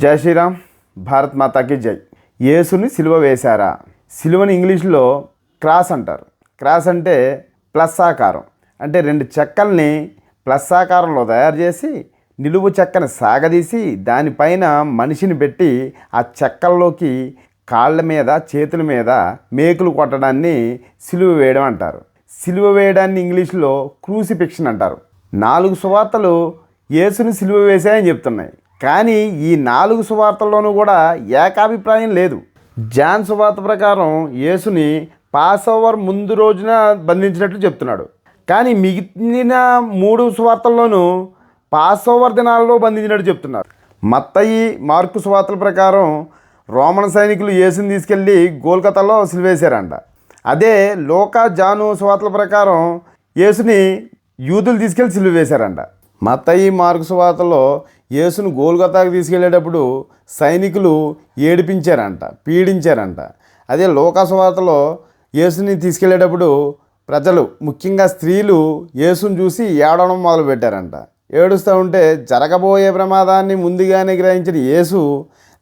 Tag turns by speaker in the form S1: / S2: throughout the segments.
S1: జై శ్రీరామ్ భారత్ మాతాకి జై. యేసుని సిలువ వేశారా? సిలువని ఇంగ్లీష్లో క్రాస్ అంటారు. క్రాస్ అంటే ప్లస్ ఆకారం. అంటే రెండు చెక్కల్ని ప్లస్ ఆకారంలో తయారు చేసి నిలువు చెక్కని సాగదీసి దానిపైన మనిషిని పెట్టి ఆ చెక్కల్లోకి కాళ్ళ మీద చేతుల మీద మేకులు కొట్టడాన్ని సిలువ వేయడం అంటారు. సిలువ వేయడాన్ని ఇంగ్లీష్లో క్రూసిఫిక్షన్ అంటారు. నాలుగు సువార్తలు యేసుని సిలువ వేశాయని చెప్తున్నాయి. కానీ ఈ నాలుగు సువార్తల్లోనూ కూడా ఏకాభిప్రాయం లేదు. జాన్ సువార్త ప్రకారం యేసుని పాస్ ఓవర్ ముందు రోజున బంధించినట్లు చెప్తున్నాడు. కానీ మిగిలిన మూడు సువార్తల్లోనూ పాస్ ఓవర్ దినాల్లో బంధించినట్టు చెప్తున్నారు. మత్తయి మార్కు సువార్తల ప్రకారం రోమన్ సైనికులు యేసుని తీసుకెళ్ళి గోల్కతాలో సిలివేశారంట. అదే లోకా జాను సువార్తల ప్రకారం యేసుని యూదులు తీసుకెళ్ళి సిలువ వేశారంట మత్తయి మార్కు సువార్తలో యేసును గోల్గతాకు తీసుకెళ్ళేటప్పుడు సైనికులు ఏడిపించారంట పీడించారంట. అదే లోకాసువార్తలో యేసుని తీసుకెళ్ళేటప్పుడు ప్రజలు ముఖ్యంగా స్త్రీలు యేసుని చూసి ఏడవడం మొదలుపెట్టారంట. ఏడుస్తూ ఉంటే జరగబోయే ప్రమాదాన్ని ముందుగానే గ్రహించిన యేసు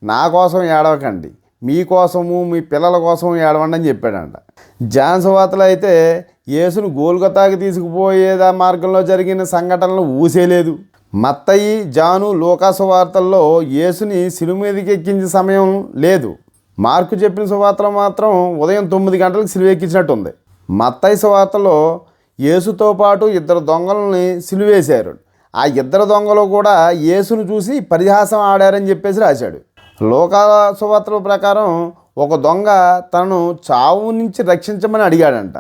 S1: నా కోసం ఏడవకండి మీకోసము మీ పిల్లల కోసం ఏడవండి అని చెప్పాడంట. జాన్ సువార్తలో అయితే యేసును గోల్గతాకి తీసుకుపోయేదా మార్గంలో జరిగిన సంఘటనలు ఊసేలేదు. మత్తయి జాను లోకా సువార్తల్లో యేసుని సిలువ మీదకి ఎక్కించే సమయం లేదు. మార్కు చెప్పిన సువార్తలో మాత్రం ఉదయం తొమ్మిది గంటలకు సిలువ ఎక్కించినట్టుంది. మత్తయి సువార్తలో యేసుతో పాటు ఇద్దరు దొంగలని సిలువేశారు ఆ ఇద్దరు దొంగలు కూడా యేసును చూసి పరిహాసం ఆడారని చెప్పేసి రాశాడు. లోకా సువార్తల ప్రకారం ఒక దొంగ తనను చావు నుంచి రక్షించమని అడిగాడంట.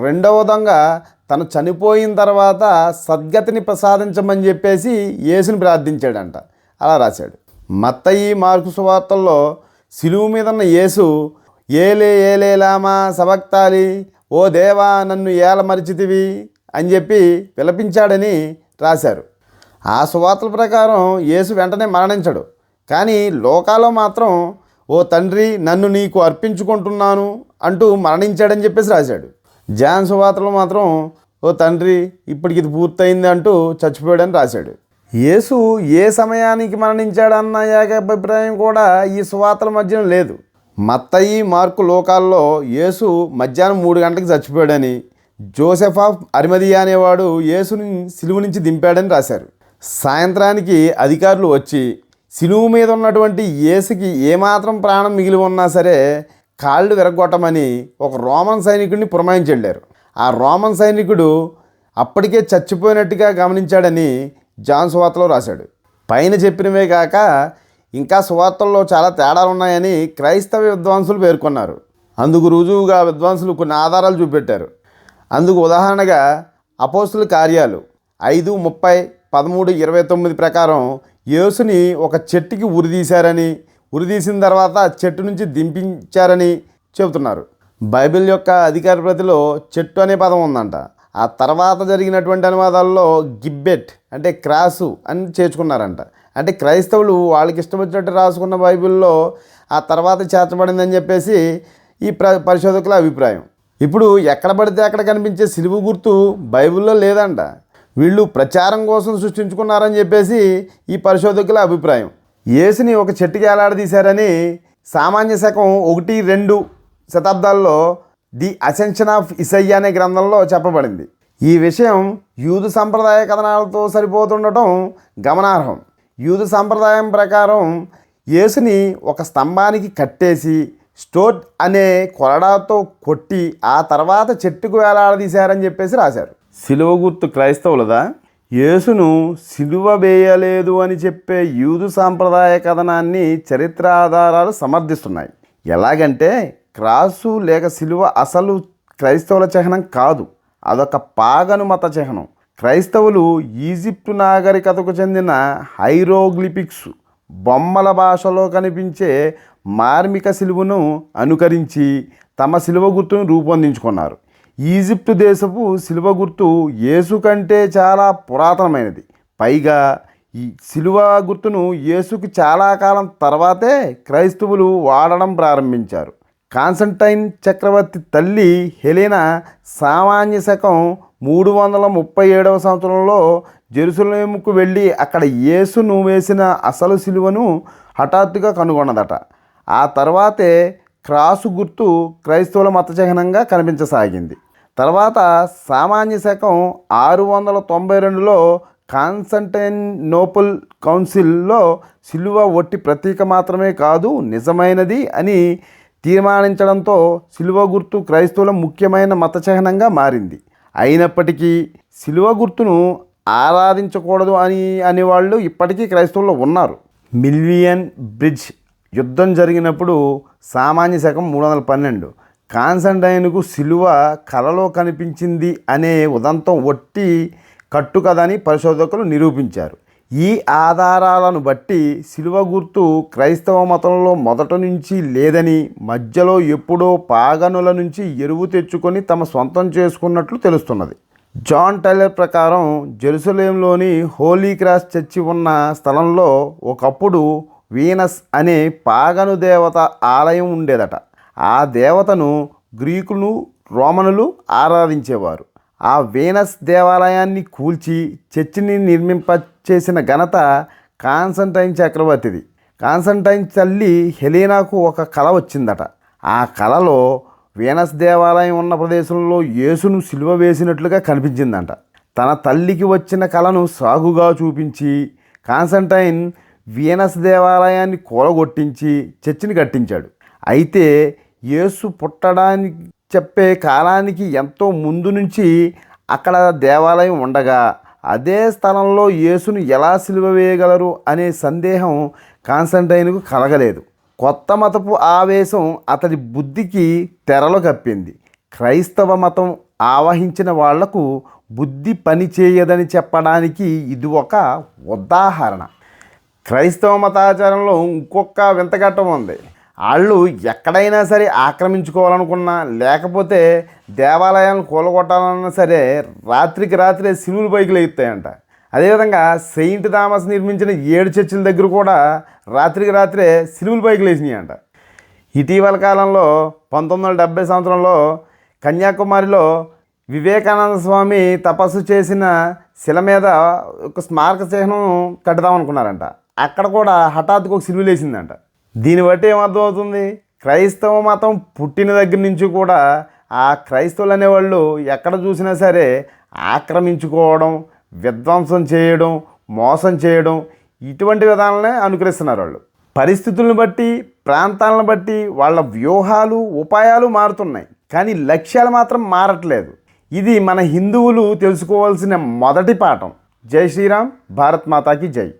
S1: రెండవ దొంగ తను చనిపోయిన తర్వాత సద్గతిని ప్రసాదించమని చెప్పేసి యేసుని ప్రార్థించాడంట. అలా రాశాడు. మత్తయి మార్కు సువార్తల్లో సిలువు మీద ఉన్న యేసు ఏలే ఏలే లామా సబక్తాలి ఓ దేవా నన్ను ఏల మరిచితివి అని చెప్పి విలపించాడని రాశారు. ఆ సువార్తల ప్రకారం యేసు వెంటనే మరణించడు. కానీ లోకాలో మాత్రం ఓ తండ్రి నన్ను నీకు అర్పించుకుంటున్నాను అంటూ మరణించాడని చెప్పేసి రాశాడు. జాన్ సువార్తలు మాత్రం ఓ తండ్రి ఇప్పటికి ఇది పూర్తయింది అంటూ చచ్చిపోయాడని రాశాడు. యేసు ఏ సమయానికి మరణించాడన్న ఏకాభిప్రాయం కూడా ఈ సువార్తల మధ్యన లేదు. మత్తయి మార్కు లోకాల్లో యేసు మధ్యాహ్నం మూడు గంటలకు చచ్చిపోయాడని జోసెఫ్ ఆఫ్ అరిమదియా అనేవాడు యేసుని సిలువు నుంచి దింపాడని రాశారు. సాయంత్రానికి అధికారులు వచ్చి సిలువు మీద ఉన్నటువంటి యేసుకి ఏమాత్రం ప్రాణం మిగిలి ఉన్నా సరే కాళ్ళు విరగొట్టమని ఒక రోమన్ సైనికుడిని పురమాయించి వెళ్ళారు. ఆ రోమన్ సైనికుడు అప్పటికే చచ్చిపోయినట్టుగా గమనించాడని జాన్ సువార్తలో రాశాడు. పైన చెప్పినవే కాక ఇంకా సువార్తల్లో చాలా తేడాలు ఉన్నాయని క్రైస్తవ విద్వాంసులు పేర్కొన్నారు. అందుకు రుజువుగా విద్వాంసులు కొన్ని ఆధారాలు చూపెట్టారు. అందుకు ఉదాహరణగా అపోస్తుల కార్యాలు ఐదు ముప్పై పదమూడు ఇరవై తొమ్మిది ప్రకారం యేసుని ఒక చెట్టుకి ఉరిదీశారని ఉరిదీసిన తర్వాత ఆ చెట్టు నుంచి దింపించారని చెబుతున్నారు. బైబిల్ యొక్క అధికార ప్రతిలో చెట్టు అనే పదం ఉందంట. ఆ తర్వాత జరిగినటువంటి అనువాదాల్లో గిబ్బెట్ అంటే క్రాసు అని చేర్చుకున్నారంట. అంటే క్రైస్తవులు వాళ్ళకి ఇష్టం వచ్చినట్టు రాసుకున్న బైబిల్లో ఆ తర్వాత చేర్చబడిందని చెప్పేసి ఈ ప్ర పరిశోధకుల అభిప్రాయం. ఇప్పుడు ఎక్కడ పడితే అక్కడ కనిపించే సిలువు గుర్తు బైబిల్లో లేదంట. వీళ్ళు ప్రచారం కోసం సృష్టించుకున్నారని చెప్పేసి ఈ పరిశోధకుల అభిప్రాయం. యేసుని ఒక చెట్టుకి ఏలాడదీశారని సామాన్య శకం ఒకటి రెండు శతాబ్దాల్లో ది అసెన్షన్ ఆఫ్ ఇసయ్య అనే గ్రంథంలో చెప్పబడింది. ఈ విషయం యూదు సంప్రదాయ కథనాలతో సరిపోతుండటం గమనార్హం. యూదు సంప్రదాయం ప్రకారం యేసుని ఒక స్తంభానికి కట్టేసి స్టోట్ అనే కొరడాతో కొట్టి ఆ తర్వాత చెట్టుకు వేలాడదీశారని చెప్పేసి రాశారు. సిలువ గుర్తు క్రైస్తవులదా? యేసును సిలువ వేయలేదు అని చెప్పే యూదు సాంప్రదాయ కథనాన్ని చరిత్ర ఆధారాలు సమర్థిస్తున్నాయి. ఎలాగంటే క్రాసు లేక సిలువ అసలు క్రైస్తవుల చిహ్నం కాదు. అదొక పాగను మత చిహ్నం. క్రైస్తవులు ఈజిప్టు నాగరికతకు చెందిన హైరోగ్లిపిక్స్ బొమ్మల భాషలో కనిపించే మార్మిక సిలువను అనుకరించి తమ సిలువ గుర్తును రూపొందించుకున్నారు. ఈజిప్టు దేశపు సిలువ గుర్తు యేసు కంటే చాలా పురాతనమైనది. పైగా ఈ సిలువ గుర్తును యేసుకి చాలా కాలం తర్వాతే క్రైస్తవులు వాడడం ప్రారంభించారు. కాన్సంటైన్ చక్రవర్తి తల్లి హెలెనా సామాన్య శకం మూడు వందల ముప్పై ఏడవ సంవత్సరంలో జెరూసలేముకు వెళ్ళి అక్కడ యేసును వేసిన అసలు సిలువను హఠాత్తుగా కనుగొన్నదట. ఆ తర్వాతే క్రాసు గుర్తు క్రైస్తవుల మత చిహ్నంగా కనిపించసాగింది. తర్వాత సామాన్య శకం ఆరు వందల తొంభై రెండులో కాన్స్టంటైనోపుల్ కౌన్సిల్లో సిలువ ఒట్టి ప్రతీక మాత్రమే కాదు నిజమైనది అని తీర్మానించడంతో సిలువ గుర్తు క్రైస్తవుల ముఖ్యమైన మత చిహ్నంగా మారింది. అయినప్పటికీ సిలువ గుర్తును ఆరాధించకూడదు అని అనేవాళ్ళు ఇప్పటికీ క్రైస్తవుల్లో ఉన్నారు. మిల్వియన్ బ్రిడ్జ్ యుద్ధం జరిగినప్పుడు సామాన్య శకం మూడు వందల పన్నెండు. కాన్సంటైన్కు సిలువ కలలో కనిపించింది అనే ఉదంతం ఒట్టి కట్టు కథని పరిశోధకులు నిరూపించారు. ఈ ఆధారాలను బట్టి శిలువ గుర్తు క్రైస్తవ మతంలో మొదట నుంచి లేదని మధ్యలో ఎప్పుడో పాగనుల నుంచి ఎరువు తెచ్చుకొని తమ సొంతం చేసుకున్నట్లు తెలుస్తున్నది. జాన్ టైలర్ ప్రకారం జెరూసలేంలోని హోలీ క్రాస్ చర్చి ఉన్న స్థలంలో ఒకప్పుడు వీనస్ అనే పాగను దేవత ఆలయం ఉండేదట. ఆ దేవతను గ్రీకులు రోమనులు ఆరాధించేవారు. ఆ వీనస్ దేవాలయాన్ని కూల్చి చర్చిని నిర్మింప చేసిన ఘనత కాన్సంటైన్ చక్రవర్తిది. కాన్సంటైన్ తల్లి హెలీనాకు ఒక కళ వచ్చిందట. ఆ కళలో వీనస్ దేవాలయం ఉన్న ప్రదేశంలో యేసును సిలువ వేసినట్లుగా కనిపించిందంట. తన తల్లికి వచ్చిన కళను సాగుగా చూపించి కాన్సంటైన్ వీనస్ దేవాలయాన్ని కూలగొట్టించి చర్చిని కట్టించాడు. అయితే యేసు పుట్టడానికి చెప్పే కాలానికి ఎంతో ముందు నుంచి అక్కడ దేవాలయం ఉండగా అదే స్థలంలో యేసును ఎలా సిలువ వేయగలరు అనే సందేహం కాన్స్టంటైన్కు కలగలేదు. కొత్త మతపు ఆవేశం అతడి బుద్ధికి తెరలు కప్పింది. క్రైస్తవ మతం ఆవహించిన వాళ్ళకు బుద్ధి పని చేయదని చెప్పడానికి ఇది ఒక ఉదాహరణ. క్రైస్తవ మతాచారంలో ఇంకొక వింతఘట్టం ఉంది. వాళ్ళు ఎక్కడైనా సరే ఆక్రమించుకోవాలనుకున్నా లేకపోతే దేవాలయాలను కూలగొట్టాలన్నా సరే రాత్రికి రాత్రే సిలువులు బైకులు లేగుతాయంట. అదేవిధంగా సెయింట్ థామస్ నిర్మించిన ఏడు చర్చిల దగ్గర కూడా రాత్రికి రాత్రే సిలువులు బైకులు వేసినాయంట ఇటీవల కాలంలో పంతొమ్మిది వందల డెబ్బై సంవత్సరంలో కన్యాకుమారిలో వివేకానంద స్వామి తపస్సు చేసిన శిల మీద ఒక స్మారక చిహ్నం కడదామనుకున్నారంట. అక్కడ కూడా హఠాత్తుగా ఒక సిలువలు లేచిందంట. దీన్ని బట్టి ఏమర్థమవుతుంది? క్రైస్తవ మతం పుట్టిన దగ్గర నుంచి కూడా ఆ క్రైస్తవులు అనేవాళ్ళు ఎక్కడ చూసినా సరే ఆక్రమించుకోవడం విధ్వంసం చేయడం మోసం చేయడం ఇటువంటి విధానాలనే అనుకరిస్తున్నారు వాళ్ళు. పరిస్థితులను బట్టి ప్రాంతాలను బట్టి వాళ్ళ వ్యూహాలు ఉపాయాలు మారుతున్నాయి. కానీ లక్ష్యాలు మాత్రం మారట్లేదు. ఇది మన హిందువులు తెలుసుకోవాల్సిన మొదటి పాఠం. జై శ్రీరామ్ భారత్ మాతాకి జై.